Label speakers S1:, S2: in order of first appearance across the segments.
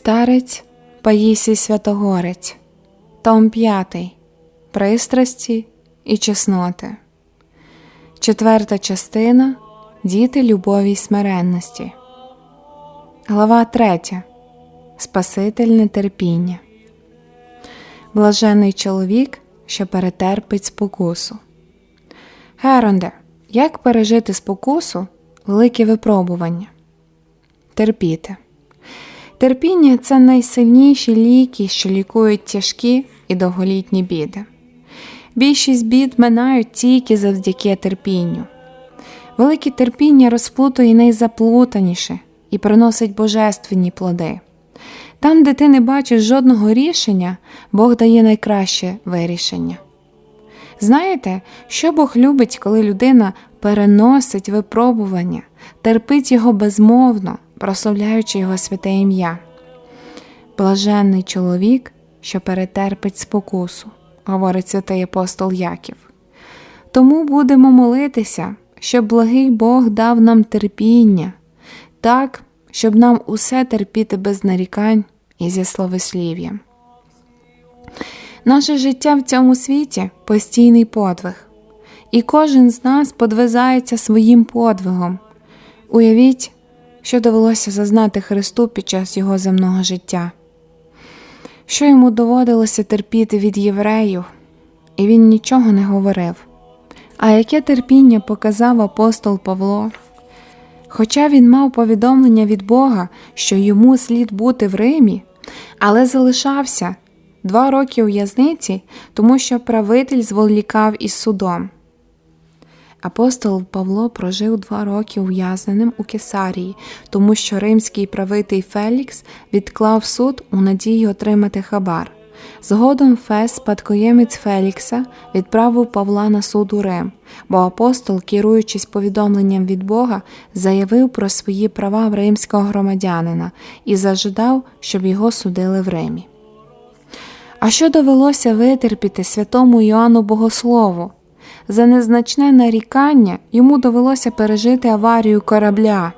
S1: Старець Паїсій Святогорець, Том 5. Пристрасті і чесноти. Четверта частина Діти любові й смиренності. Глава 3. Спасительне терпіння. Блажений чоловік, що перетерпить спокусу. Геронде, як пережити спокусу велике випробування? Терпіти. Терпіння це найсильніші ліки, що лікують тяжкі і довголітні біди. Більшість бід минають тільки завдяки терпінню. Велике терпіння розплутує найзаплутаніше і приносить божественні плоди. Там, де ти не бачиш жодного рішення, Бог дає найкраще вирішення. Знаєте, що Бог любить, коли людина переносить випробування, терпить його безмовно, прославляючи його святе ім'я. Блаженний чоловік, що перетерпить спокусу, говорить святий апостол Яків. Тому будемо молитися, щоб благий Бог дав нам терпіння, так, щоб нам усе терпіти без нарікань і зі словослів'ям. Наше життя в цьому світі постійний подвиг, і кожен з нас подвизається своїм подвигом. Уявіть, що довелося зазнати Христу під час його земного життя, що йому доводилося терпіти від євреїв, і він нічого не говорив. А яке терпіння показав апостол Павло? Хоча він мав повідомлення від Бога, що йому слід бути в Римі, але залишався два роки у в'язниці, тому що правитель зволікав із судом. Апостол Павло прожив два роки ув'язненим у Кесарії, тому що римський правитель Фелікс відклав суд у надії отримати хабар. Згодом Фес, спадкоємець Фелікса, відправив Павла на суд у Рим, бо апостол, керуючись повідомленням від Бога, заявив про свої права в римського громадянина і зажадав, щоб його судили в Римі. А що довелося витерпіти святому Йоанну Богослову? За незначне нарікання йому довелося пережити аварію корабля.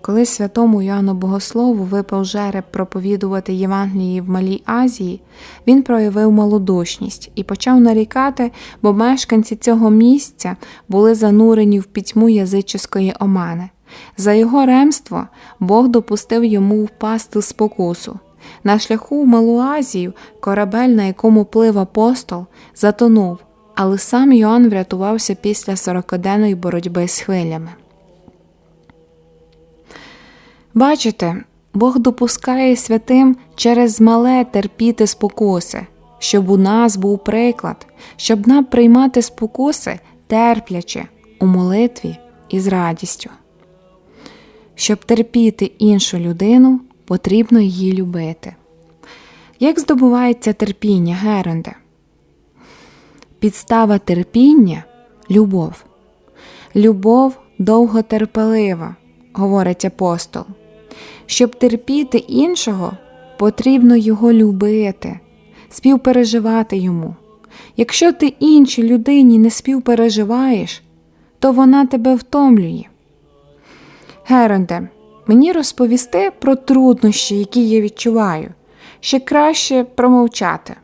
S1: Коли святому Йоанну Богослову випав жереб проповідувати Євангелії в Малій Азії, він проявив малодушність і почав нарікати, бо мешканці цього місця були занурені в пітьму язичської омани. За його ремство Бог допустив йому впасти спокусу. На шляху в Малу Азію корабель, на якому плив апостол, затонув, але сам Йоанн врятувався після сорокоденної боротьби з хвилями. Бачите, Бог допускає святим через мале терпіти спокуси, щоб у нас був приклад, щоб нам приймати спокуси терпляче у молитві і з радістю. Щоб терпіти іншу людину, потрібно її любити. Як здобувається терпіння, Геренде? Підстава терпіння любов. Любов довготерпелива, говорить апостол. Щоб терпіти іншого, потрібно його любити, співпереживати йому. Якщо ти іншій людині не співпереживаєш, то вона тебе втомлює. Геронде, мені розповісти про труднощі, які я відчуваю, ще краще промовчати.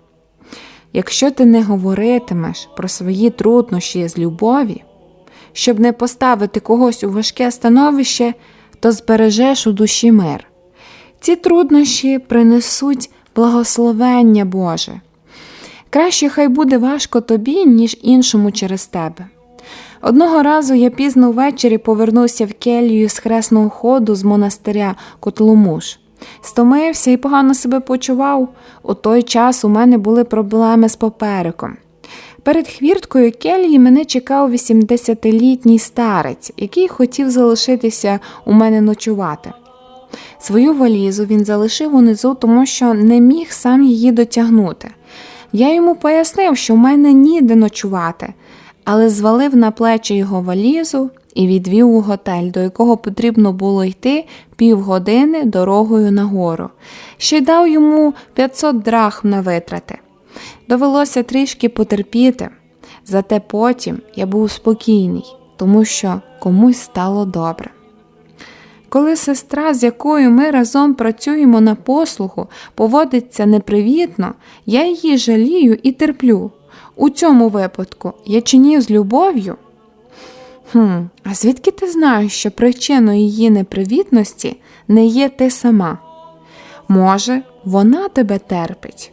S1: Якщо ти не говоритимеш про свої труднощі з любові, щоб не поставити когось у важке становище, то збережеш у душі мир. Ці труднощі принесуть благословення Боже. Краще хай буде важко тобі, ніж іншому через тебе. Одного разу я пізно ввечері повернувся в келію з хресного ходу з монастиря Котломуш. Стомився і погано себе почував. У той час у мене були проблеми з попереком. Перед хвірткою келії мене чекав 80-літній старець, який хотів залишитися у мене ночувати. Свою валізу він залишив унизу, тому що не міг сам її дотягнути. Я йому пояснив, що в мене ніде ночувати, але звалив на плечі його валізу і відвів у готель, до якого потрібно було йти півгодини дорогою нагору. Ще й дав йому 500 драхм на витрати. Довелося трішки потерпіти, зате потім я був спокійний, тому що комусь стало добре. Коли сестра, з якою ми разом працюємо на послугу, поводиться непривітно, я її жалію і терплю. У цьому випадку я чиню з любов'ю. Хм, а звідки ти знаєш, що причиною її непривітності не є ти сама? Може, вона тебе терпить.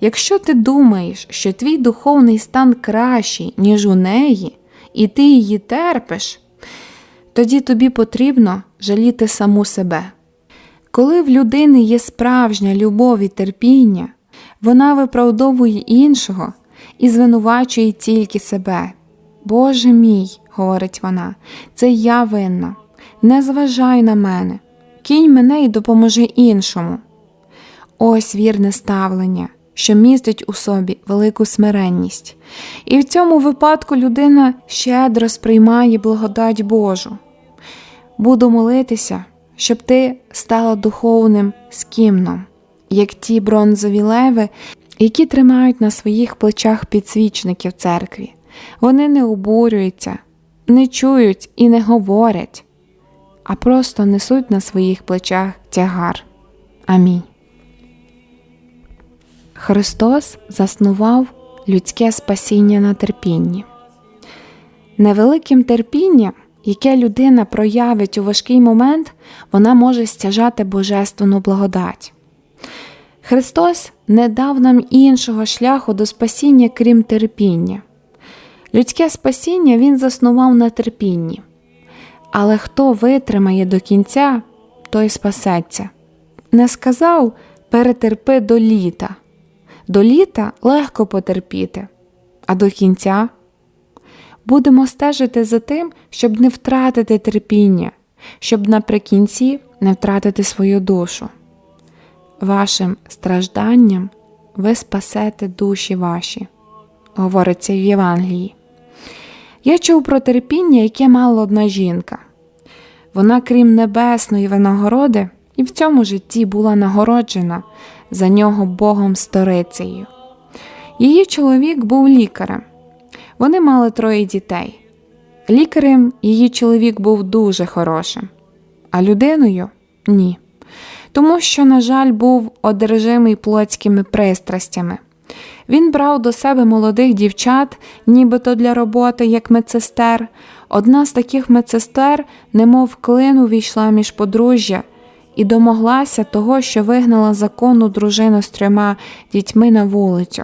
S1: Якщо ти думаєш, що твій духовний стан кращий, ніж у неї, і ти її терпиш, тоді тобі потрібно жаліти саму себе. Коли в людини є справжня любов і терпіння, вона виправдовує іншого і звинувачує тільки себе. Боже мій, говорить вона, це я винна. Не зважай на мене, кінь мене і допоможи іншому. Ось вірне ставлення, що містить у собі велику смиренність, і в цьому випадку людина щедро сприймає благодать Божу. Буду молитися, щоб ти стала духовним скімном, як ті бронзові леви, які тримають на своїх плечах підсвічників церкві. Вони не обурюються, не чують і не говорять, а просто несуть на своїх плечах тягар. Амінь. Христос заснував людське спасіння на терпінні. Невеликим терпінням, яке людина проявить у важкий момент, вона може стяжати божественну благодать. Христос не дав нам іншого шляху до спасіння, крім терпіння. Людське спасіння Він заснував на терпінні. Але хто витримає до кінця, той спасеться. Не сказав перетерпи до літа. До літа легко потерпіти, а до кінця будемо стежити за тим, щоб не втратити терпіння, щоб наприкінці не втратити свою душу. Вашим стражданням ви спасете душі ваші, говориться в Євангелії. Я чув про терпіння, яке мала одна жінка. Вона, крім небесної винагороди, і в цьому житті була нагороджена за нього Богом сторицею. Її чоловік був лікарем. Вони мали троє дітей. Лікарем її чоловік був дуже хорошим, а людиною ні. Тому що, на жаль, був одержимий плотськими пристрастями. Він брав до себе молодих дівчат, нібито для роботи, як медсестер. Одна з таких медсестер, немов клин увійшла між подружжя і домоглася того, що вигнала законну дружину з трьома дітьми на вулицю,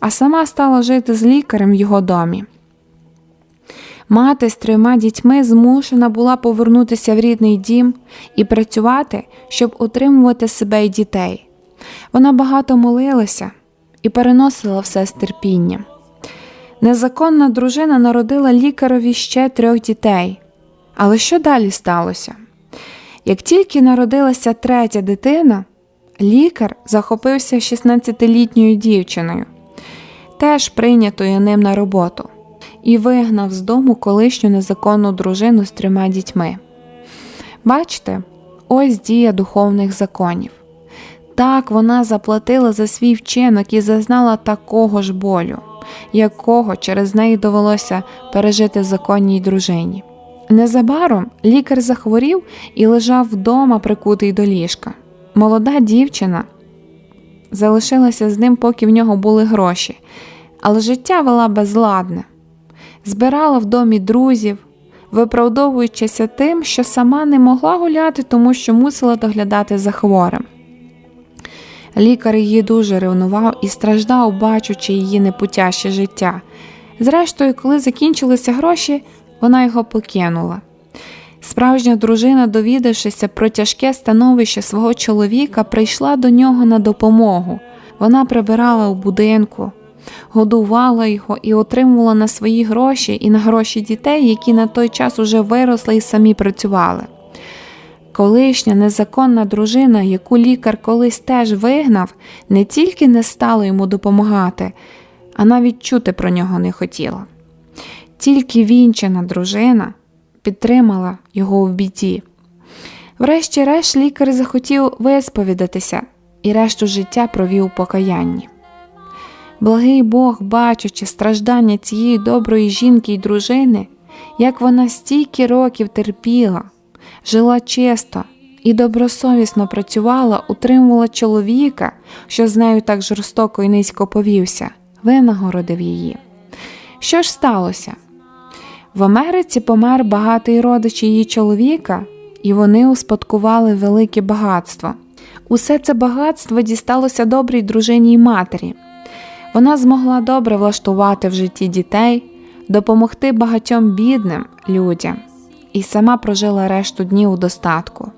S1: а сама стала жити з лікарем в його домі. Мати з трьома дітьми змушена була повернутися в рідний дім і працювати, щоб утримувати себе і дітей. Вона багато молилася і переносила все з терпінням. Незаконна дружина народила лікарові ще трьох дітей. Але що далі сталося? Як тільки народилася третя дитина, лікар захопився 16-літньою дівчиною, теж прийнятою ним на роботу, і вигнав з дому колишню незаконну дружину з трьома дітьми. Бачите, ось дія духовних законів. Так вона заплатила за свій вчинок і зазнала такого ж болю, якого через неї довелося пережити законній дружині. Незабаром лікар захворів і лежав вдома, прикутий до ліжка. Молода дівчина залишилася з ним, поки в нього були гроші, але життя вела безладне, збирала в домі друзів, виправдовуючися тим, що сама не могла гуляти, тому що мусила доглядати за хворим. Лікар її дуже ревнував і страждав, бачучи її непутяще життя. Зрештою, коли закінчилися гроші, вона його покинула. Справжня дружина, довідавшися про тяжке становище свого чоловіка, прийшла до нього на допомогу. Вона прибирала у будинку, годувала його і отримувала на свої гроші і на гроші дітей, які на той час уже виросли і самі працювали. Колишня незаконна дружина, яку лікар колись теж вигнав, не тільки не стала йому допомагати, а навіть чути про нього не хотіла. Тільки вінчана дружина підтримала його в біді. Врешті-решт лікар захотів висповідатися і решту життя провів у покаянні. Благий Бог, бачучи страждання цієї доброї жінки й дружини, як вона стільки років терпіла, жила чисто і добросовісно працювала, утримувала чоловіка, що з нею так жорстоко і низько повівся, винагородив її. Що ж сталося? В Америці помер багатий родич її чоловіка, і вони успадкували велике багатство. Усе це багатство дісталося добрій дружині й матері. Вона змогла добре влаштувати в житті дітей, допомогти багатьом бідним людям і сама прожила решту днів у достатку.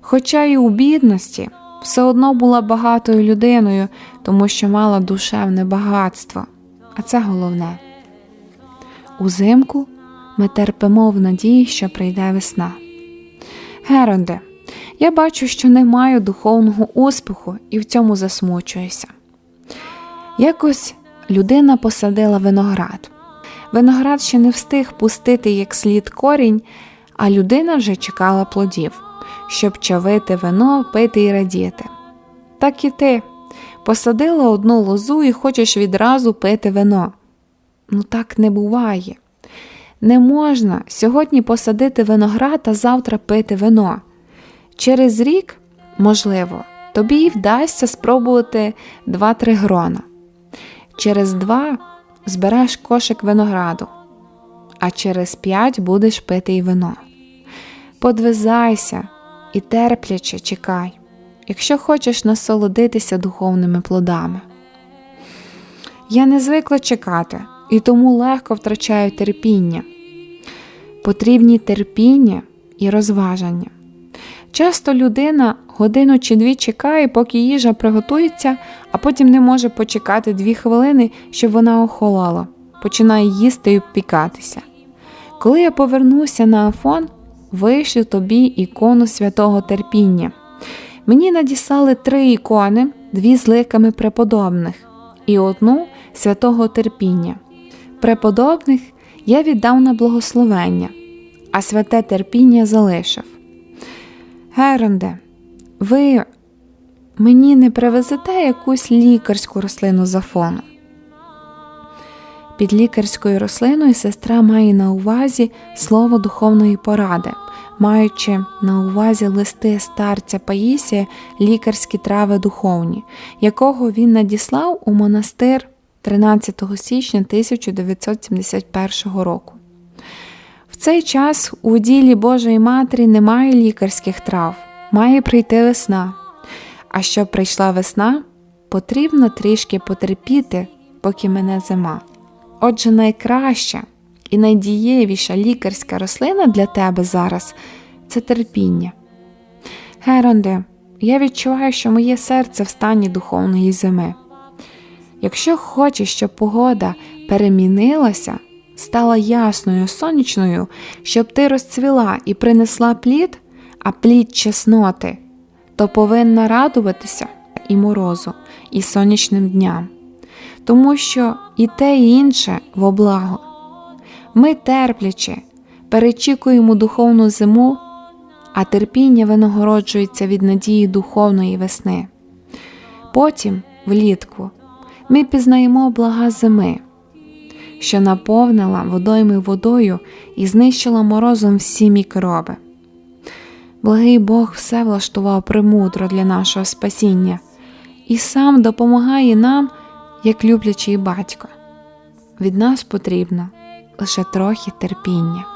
S1: Хоча й у бідності все одно була багатою людиною, тому що мала душевне багатство, а це головне. Узимку ми терпимо в надії, що прийде весна. Геронде, я бачу, що не маю духовного успіху і в цьому засмучуюся. Якось людина посадила виноград. Виноград ще не встиг пустити як слід корінь, а людина вже чекала плодів, щоб чавити вино, пити і радіти. Так і ти посадила одну лозу і хочеш відразу пити вино. Ну так не буває. Не можна сьогодні посадити виноград, а завтра пити вино. Через рік, можливо, тобі й вдасться спробувати 2-3 грона. Через два збереш кошик винограду, а через п'ять будеш пити й вино. Подвизайся і терпляче чекай, якщо хочеш насолодитися духовними плодами. Я не звикла чекати і тому легко втрачаю терпіння. Потрібні терпіння і розважання. Часто людина годину чи дві чекає, поки їжа приготується, а потім не може почекати дві хвилини, щоб вона охолола, починає їсти і обпікатися. Коли я повернуся на Афон, вишлю тобі ікону святого терпіння. Мені надіслали три ікони, дві з ликами преподобних і одну святого терпіння. Преподобних я віддав на благословення, а святе терпіння залишив. Геронде, ви мені не привезете якусь лікарську рослину з Афону? Під лікарською рослиною сестра має на увазі слово духовної поради, маючи на увазі листи старця Паїсія лікарські трави духовні, якого він надіслав у монастир 13 січня 1971 року. Цей час у ділі Божої Матері немає лікарських трав, має прийти весна. А щоб прийшла весна, потрібно трішки потерпіти, поки мене зима. Отже, найкраща і найдієвіша лікарська рослина для тебе зараз це терпіння. Геронде, я відчуваю, що моє серце в стані духовної зими. Якщо хочеш, щоб погода перемінилася, стала ясною, сонячною, щоб ти розцвіла і принесла плід, а плід чесноти, то повинна радуватися і морозу, і сонячним дням, тому що і те, і інше во благо. Ми терпляче перечікуємо духовну зиму, а терпіння винагороджується від надії духовної весни. Потім, влітку, ми пізнаємо блага зими, що наповнила водойми водою і знищила морозом всі мікроби. Благий Бог все влаштував премудро для нашого спасіння і сам допомагає нам, як люблячий батько. Від нас потрібно лише трохи терпіння.